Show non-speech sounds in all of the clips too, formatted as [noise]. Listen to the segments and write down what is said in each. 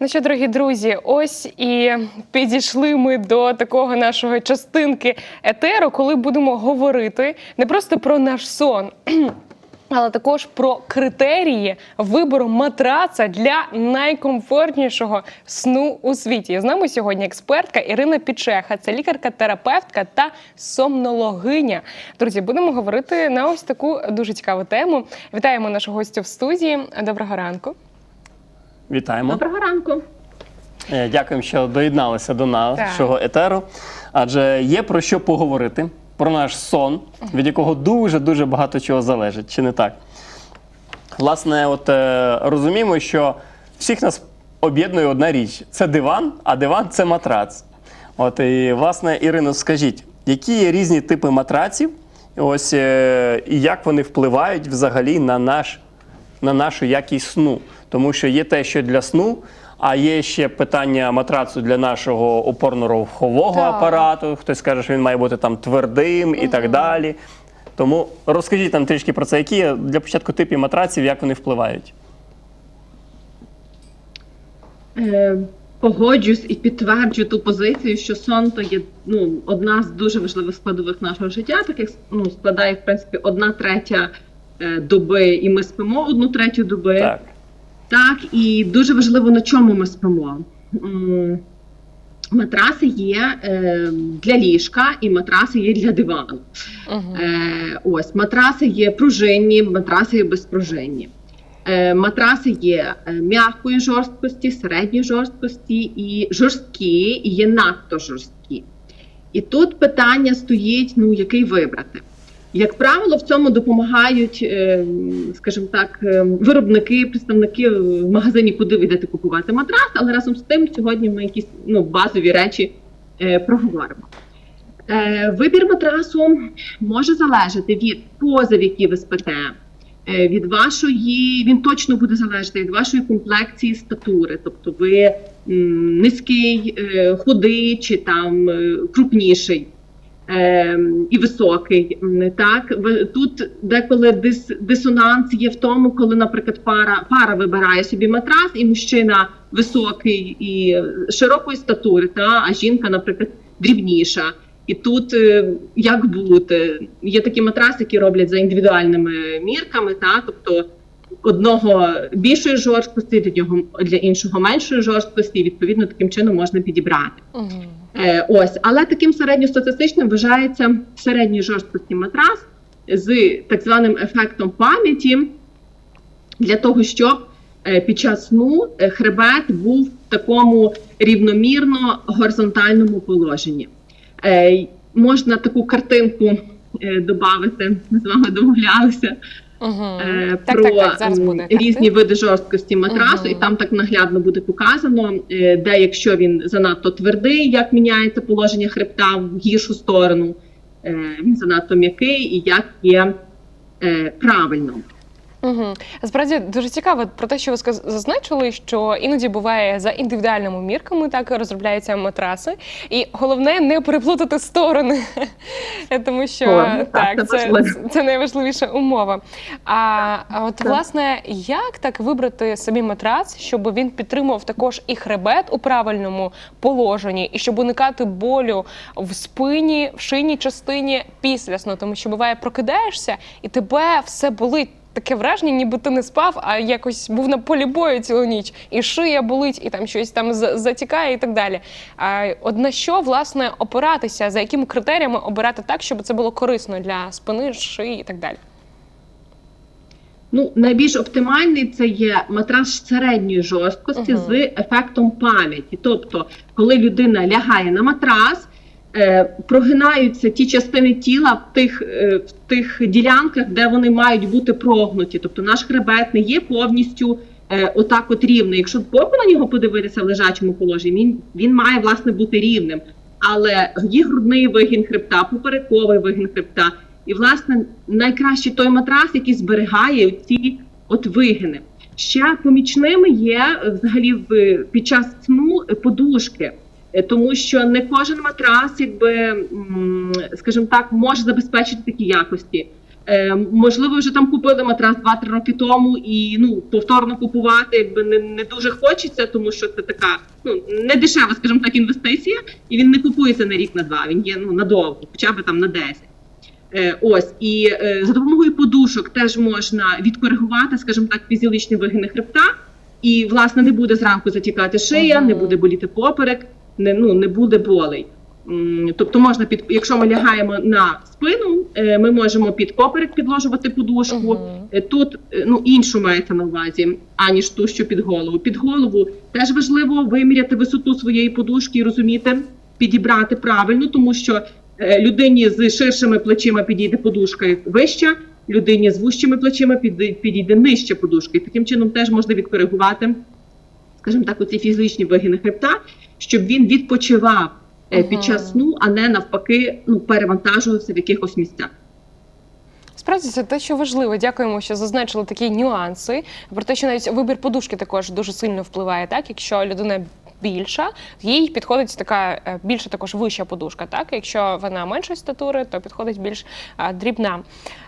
Ну що, дорогі друзі, ось і підійшли ми до такого нашого частинки етеру, коли будемо говорити не просто про наш сон. [clears throat] Але також про критерії вибору матраца для найкомфортнішого сну у світі. З нами сьогодні експертка Ірина Пічеха, це лікарка-терапевтка та сомнологиня. Друзі, будемо говорити на ось таку дуже цікаву тему. Вітаємо нашу гостю в студії. Доброго ранку. Вітаємо. Доброго ранку. Е, Дякуємо, що доєдналися до Так. нашого етеру. Адже є про що поговорити, про наш сон, від якого дуже-дуже багато чого залежить, чи не так? Власне, от е, розуміємо, що всіх нас об'єднує одна річ: це диван, а диван це матрац. От і власне, Ірино, скажіть, які є різні типи матраців, ось е, і як вони впливають взагалі на наш на нашу якість сну. Тому що є те, що для сну, а є ще питання матрацу для нашого опорно-рухового Так. апарату. Хтось каже, що він має бути там твердим і так далі. Тому розкажіть нам трішки про це, які для початку типів матраців, як вони впливають. Е, погоджусь і підтверджу ту позицію, що сон то є ну, одна з дуже важливих складових нашого життя, так як ну, складає в принципі одна третя доби, і ми спимо одну третю доби. Так. Так, і дуже важливо на чому ми спимо. Матраси є е, для ліжка і матраси є для дивану. Угу. Е, ось матраси є пружинні, матраси є безпружинні. Е, матраси є е, м'якої жорсткості, середньої жорсткості і жорсткі, і є надто жорсткі. І тут питання стоїть: ну який вибрати. Як правило, в цьому допомагають, е, скажімо так, е, виробники, представники в магазині, куди ви йдете купувати матрас, але разом з тим сьогодні ми якісь ну, базові речі е, проговоримо. Вибір матрасу може залежати від пози, в якій ви спите, від вашої, він точно буде залежати від вашої комплекції статури. Тобто ви низький, худий чи там крупніший. Е, І високий, так тут деколи дис, дисонанс є в тому, коли, наприклад, пара пара вибирає собі матрас, і мужчина високий і широкої статури, та а жінка, наприклад, дрібніша. І тут е, як бути? Є такі матраси, які роблять за індивідуальними мірками, та тобто одного більшої жорсткості, для нього для іншого меншої жорсткості, і відповідно таким чином можна підібрати. Угу. Е, ось, але таким середньостатистичним вважається середньої жорсткості матрас з так званим ефектом пам'яті для того, щоб е, під час сну е, хребет був в такому рівномірно горизонтальному положенні. Можна таку картинку додати, ми з вами домовлялися Угу. е, Так, про так, так, зараз буде. різні види жорсткості матрасу, і там так наглядно буде показано, е, де якщо він занадто твердий, як міняється положення хребта в гіршу сторону, е, він занадто м'який і як є правильно. Угу. Справді дуже цікаво про те, що ви зазначили, що іноді буває за індивідуальними мірками так розробляються матраси, і головне не переплутати сторони, [laughs] тому що Форми, так, так, це це, це найважливіша умова. А, а от Так. власне, як так вибрати собі матрац, щоб він підтримував також і хребет у правильному положенні, і щоб уникати болю в спині, в шийній частині після сну, тому що буває, прокидаєшся, і тебе все болить. Таке враження, ніби ти не спав, а якось був на полі бою цілу ніч, і шия болить, і там щось там затікає, і так далі. А от на що власне опиратися, за якими критеріями обирати так, щоб це було корисно для спини, шиї і так далі. Ну, найбільш оптимальний це є матрас середньої жорсткості Мгм. з ефектом пам'яті. Тобто, коли людина лягає на матрас, прогинаються ті частини тіла в тих, е, в тих ділянках, де вони мають бути прогнуті. Тобто наш хребет не є повністю е, отак от рівний. Якщо боку на нього подивитися в лежачому положенні, він, він має власне бути рівним. Але є грудний вигін хребта, поперековий вигін хребта. І, власне, найкращий той матрас, який зберігає ці от вигини. Ще помічними є е, взагалі в під час сну е, подушки, Е, тому що не кожен матрас, якби скажімо так, може забезпечити такі якості. Е, можливо, вже там купили матрас 2-3 роки тому, і ну повторно купувати якби не, не дуже хочеться, тому що це така ну не дешева, скажімо так, інвестиція, і він не купується на рік на два. Він є ну надовго, хоча б там на 10. Е, ось і е, за допомогою подушок теж можна відкоригувати, скажімо так, фізіологічні вигини хребта, і власне не буде зранку затікати шия, Ага. не буде боліти поперек, не ну не буде болей. Тобто можна під, якщо ми лягаємо на спину, е, ми можемо під поперек підложувати подушку. Е, Тут е, ну іншу мається на увазі, аніж ту, що під голову. Під голову теж важливо виміряти висоту своєї подушки і розуміти, підібрати правильно, тому що людині з ширшими плечима підійде подушка вища, людині з вущими плечима підійде, підійде нижча подушка. І таким чином теж можна відкоригувати, скажімо так, оці фізичні вигини хребта, щоб він відпочивав е, Ага. під час сну, а не навпаки ну, перевантажувався в якихось місцях. Справді це те, що важливо. Дякуємо, що зазначили такі нюанси. Про те, що навіть вибір подушки також дуже сильно впливає. Так, якщо людина більша, їй підходить така е, більша також вища подушка. Так, якщо вона меншої статури, то підходить більш а, дрібна.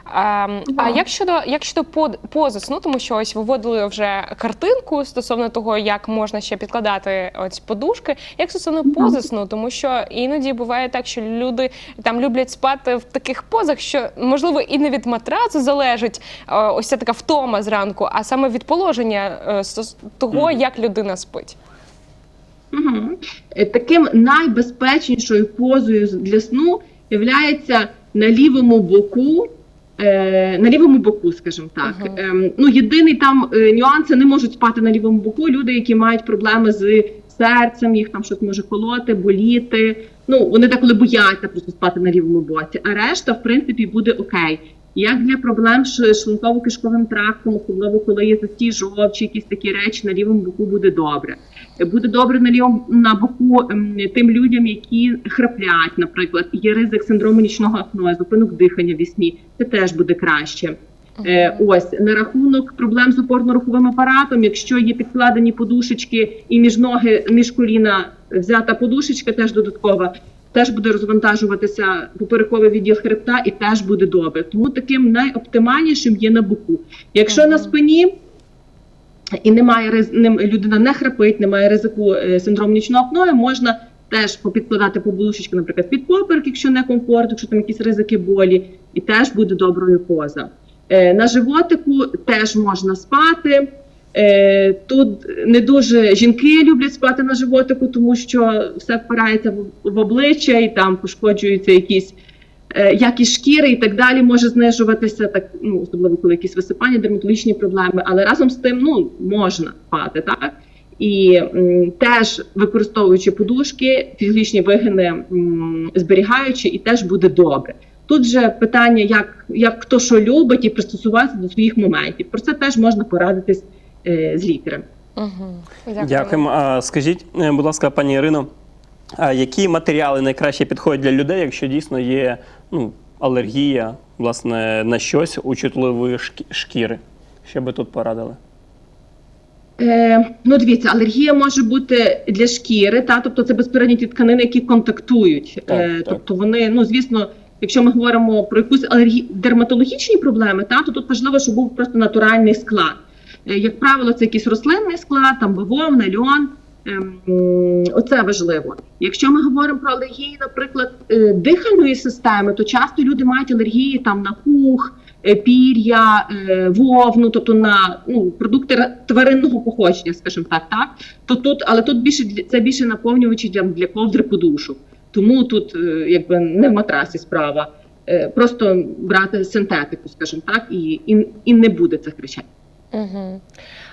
А, а як щодо як щодо под, пози сну, тому що ось виводили вже картинку стосовно того, як можна ще підкладати ось подушки, як стосовно пози сну, тому що іноді буває так, що люди там люблять спати в таких позах, що можливо і не від матрацу залежить е, ось ця така втома зранку, а саме від положення е, того, як людина спить. Угу. Таким найбезпечнішою позою для сну є на лівому боку. е, На лівому боку, скажімо так. Ага. Ем, Ну, єдиний там е, нюанс, не можуть спати на лівому боку. Люди, які мають проблеми з серцем, їх там щось може колоти, боліти. Ну, вони деколи бояться просто спати на лівому боці. А решта, в принципі, буде окей. Як для проблем з шлунково-кишковим трактом, особливо коли є застій жовчі, якісь такі речі на лівому боку буде добре. Буде добре на лівому на боку ем, тим людям, які храплять, наприклад, є ризик синдрому нічного апноe, зупинок дихання в сні. Це теж буде краще. Е, ось на рахунок проблем з опорно-руховим апаратом, якщо є підкладені подушечки і між ноги, між коліна взята подушечка, теж додаткова, теж буде розвантажуватися поперековий відділ хребта і теж буде добре. Тому таким найоптимальнішим є на боку. Якщо на спині і немає людина не храпить, немає ризику е, синдрому нічного апноe, можна теж попідкладати подушечки, наприклад, під поперек, якщо не комфорт, якщо там якісь ризики болі, і теж буде доброю поза. Е, На животику теж можна спати. Е, Тут не дуже жінки люблять спати на животику, тому що все впирається в, обличчя і там пошкоджуються якісь е, шкіри і так далі може знижуватися, так ну особливо коли якісь висипання, дерматологічні проблеми. Але разом з тим ну можна спати, так і м, теж використовуючи подушки, фізичні вигини м, зберігаючи, і теж буде добре. Тут же питання, як, як хто що любить і пристосуватися до своїх моментів. Про це теж можна порадитись з лікарем. Угу. Дякуємо. Дякуємо. Скажіть, е, будь ласка, пані Ірино, а які матеріали найкраще підходять для людей, якщо дійсно є ну, алергія власне, на щось у чутливої шкі- шкіри? Що би тут порадили? Е, ну, дивіться, алергія може бути для шкіри, та тобто це безпередні ті тканини, які контактують. Так, е, так. Тобто вони, ну звісно, якщо ми говоримо про якусь алергі... дерматологічні проблеми, та то тут важливо, щоб був просто натуральний склад. Е, як правило, це якийсь рослинний склад, там бавовна, льон. Ем, Оце важливо. Якщо ми говоримо про алергії, наприклад, е, дихальної системи, то часто люди мають алергії там на пух, е, пір'я, вовну, тобто на ну, продукти тваринного походження, скажімо так, так. То тут, але тут більше це більше наповнювачі для, для ковдри подушок. Тому тут якби не в матрасі справа. Просто брати синтетику, скажімо так, і, і, і не буде цих речей. Угу.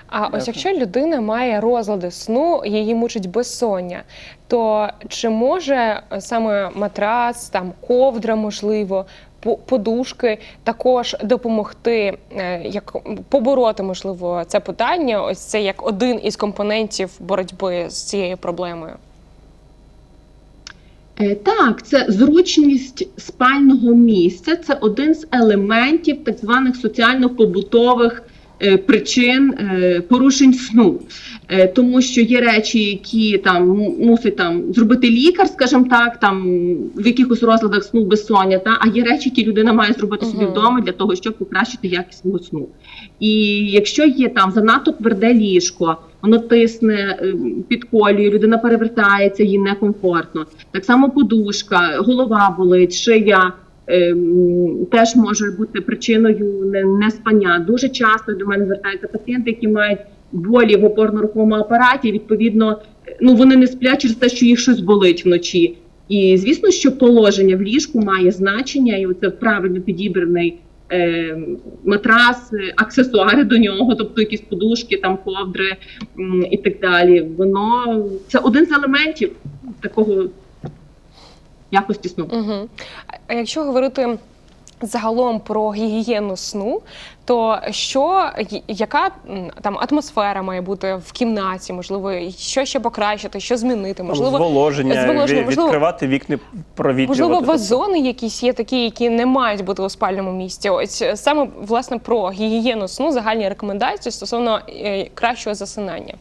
А ось якщо людина має розлади сну, її мучить безсоння, то чи може е, саме матрас, там ковдра, можливо, подушки також допомогти, е, як побороти можливо це питання? Ось це як один із компонентів боротьби з цією проблемою. Е, Так, це зручність спального місця. Це один з елементів так званих соціально-побутових причин е, порушень сну. Е, Тому що є речі, які там мусить там зробити лікар, скажімо так, там в якихось розладах сну безсоння, та а є речі, які людина має зробити собі вдома для того, щоб покращити якість свого сну. І якщо є там занадто тверде ліжко, воно тисне, ем, підколює, людина перевертається, їй некомфортно. Так само подушка, голова болить, шия. Ем, Теж може бути причиною не- неспання. Дуже часто до мене звертаються пацієнти, які мають болі в опорно-руховому апараті. Відповідно, ну вони не сплять через те, що їх щось болить вночі. І звісно, що положення в ліжку має значення, і це правильно підібраний е, матрас, аксесуари до нього, тобто якісь подушки, там ковдри і так далі. Воно це один з елементів такого якості сну. Угу. А якщо говорити загалом про гігієну сну, то що яка там атмосфера має бути в кімнаті? Можливо, що ще покращити, що змінити? Можливо, зволоження, зволоження, ві- можливо- відкривати вікни, провітрювати. Можливо, вазони якісь є такі, які не мають бути у спальному місці. Ось е, саме власне про гігієну сну, загальні рекомендації стосовно е, кращого засинання.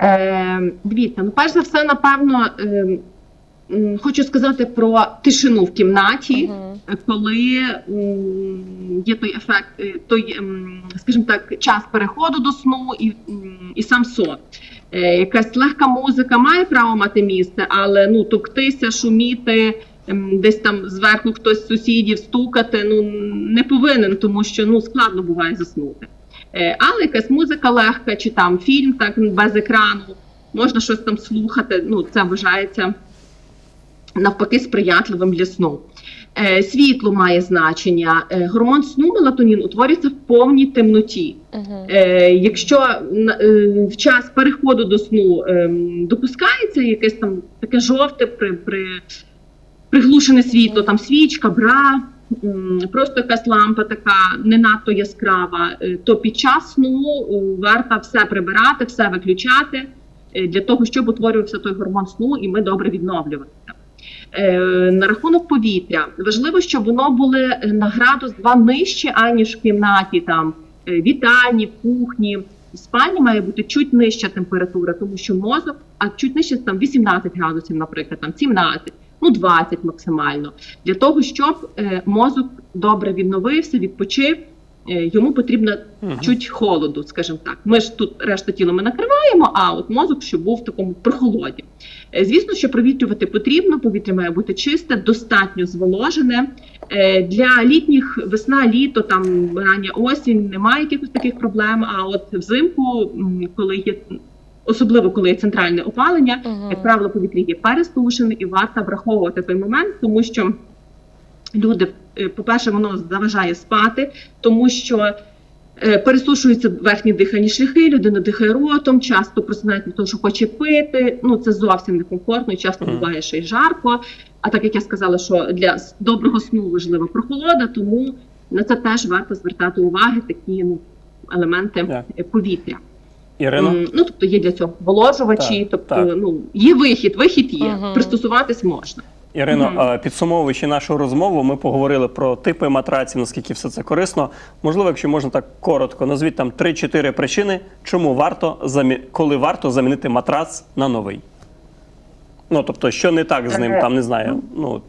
Е, дивіться, ну перш за все, напевно, е, хочу сказати про тишину в кімнаті, Мгм. коли є той ефект, е, той, скажімо так, час переходу до сну і, і сам сон. Е, якась легка музика має право мати місце, але ну токтися, шуміти. Десь там зверху хтось з сусідів стукати, ну не повинен, тому що ну складно буває заснути. Е, Але якась музика легка, чи там фільм, так без екрану, можна щось там слухати. Ну це вважається навпаки сприятливим для сну. Е, Світло має значення. Е, Гормон сну мелатонін утворюється в повній темноті. Угу. Е, якщо в час переходу до сну ем, допускається якесь там таке жовте при, при, приглушене світло, там свічка, бра, просто якась лампа така не надто яскрава, то під час сну варто все прибирати, все виключати для того, щоб утворювався той гормон сну, і ми добре відновлювалися. Е, На рахунок повітря важливо, щоб воно були е, на градус 2 нижче, аніж в кімнаті там е, вітальні, в кухні. В спальні має бути чуть нижча температура, тому що мозок, а чуть нижче там 18 градусів, наприклад, там 17, ну 20 максимально. Для того, щоб е, мозок добре відновився, відпочив, йому потрібно Мгм. чуть холоду, скажімо так. Ми ж тут решта тіла ми накриваємо, а от мозок, щоб був в такому прохолоді. Е, Звісно, що провітрювати потрібно, повітря має бути чисте, достатньо зволожене. Е, Для літніх весна, літо, там рання осінь немає якихось таких проблем. А от взимку, коли є особливо коли є центральне опалення, Мгм. як правило, повітря є пересушене і варто враховувати той момент, тому що люди, е, по-перше, воно заважає спати, тому що пересушуються верхні дихальні шляхи, людина дихає ротом, часто просинається від того, що хоче пити. Ну це зовсім некомфортно, і часто буває ще й жарко. А так як я сказала, що для доброго сну важлива прохолода, тому на це теж варто звертати уваги, такі ну, елементи е, повітря. Ірино, М, Ну тобто є для цього воложувачі, Так, тобто так. ну є вихід, вихід є, Мгм. пристосуватись можна. Ірино, е, підсумовуючи нашу розмову, ми поговорили про типи матраців, наскільки все це корисно. Можливо, якщо можна так коротко, назвіть там 3-4 причини, чому варто замі... коли варто замінити матрац на новий. Ну, тобто, що не так з ним, Е, там не знаю. Ну,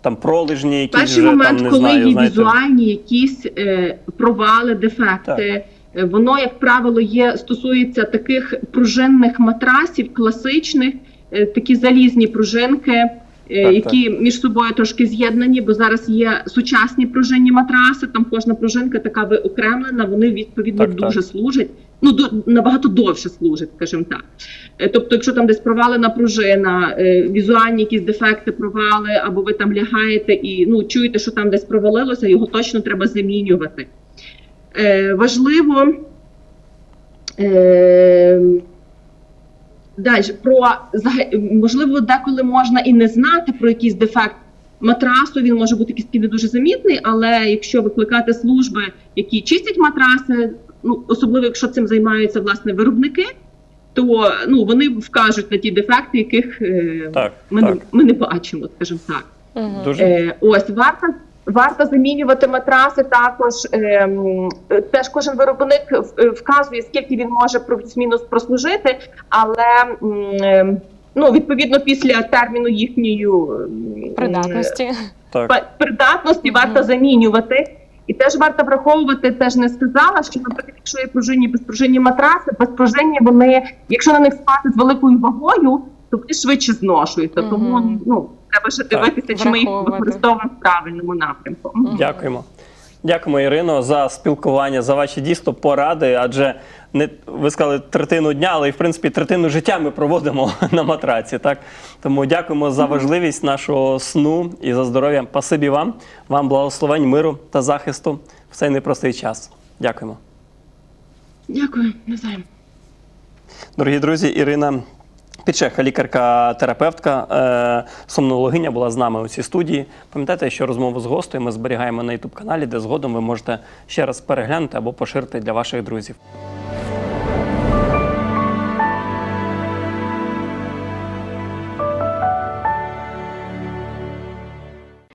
там пролежні, якісь Перший вже момент, там не коли знаю, є знаєте. візуальні якісь е, провали, дефекти. е, Воно, як правило, є стосується таких пружинних матрасів, класичних, такі залізні пружинки, е, Так, які між собою трошки з'єднані, бо зараз є сучасні пружинні матраси. Там кожна пружинка така виокремлена. Вони відповідно Так, так. дуже служать. Ну до набагато довше служать, скажімо так. Е, Тобто, якщо там десь провалена пружина, е, візуальні якісь дефекти, провали, або ви там лягаєте і ну чуєте, що там десь провалилося, його точно треба замінювати. Е, важливо. Е, Далі про можливо, деколи можна і не знати про якийсь дефект матрасу. Він може бути якийсь не дуже замітний, але якщо викликати служби, які чистять матраси, ну особливо якщо цим займаються власне виробники, то ну вони вкажуть на ті дефекти, яких е, Так, ми, так. Не, ми не бачимо, скажімо так. Угу. Дуже Е, ось варто Варто замінювати матраси також. ем, Теж кожен виробник е, вказує, скільки він може плюс-мінус прослужити, але ну, відповідно після терміну їхньої Придатності. Так. придатності варто замінювати. І теж варто враховувати, теж не сказала, що, наприклад, якщо є пружинні безпружинні матраси, безпружинні вони, якщо на них спати з великою вагою, то вони швидше зношуються. Тому ну треба ще Так. дивитися, чи ми їх використовуємо в правильному напрямку. Дякуємо. Дякуємо, Ірино, за спілкування, за ваші дійсно поради. Адже не ви сказали третину дня, але і в принципі третину життя ми проводимо [laughs] на матраці. Так тому дякуємо за важливість нашого сну і за здоров'я. Пасибі вам, вам благословень, миру та захисту в цей непростий час. Дякуємо. Дякую, навзаєм. Дорогі друзі, Ірина Підчеха, лікарка-терапевтка, е, сомнологиня була з нами у цій студії. Пам'ятаєте, що розмову з гостею ми зберігаємо на youtube каналі де згодом ви можете ще раз переглянути або поширити для ваших друзів.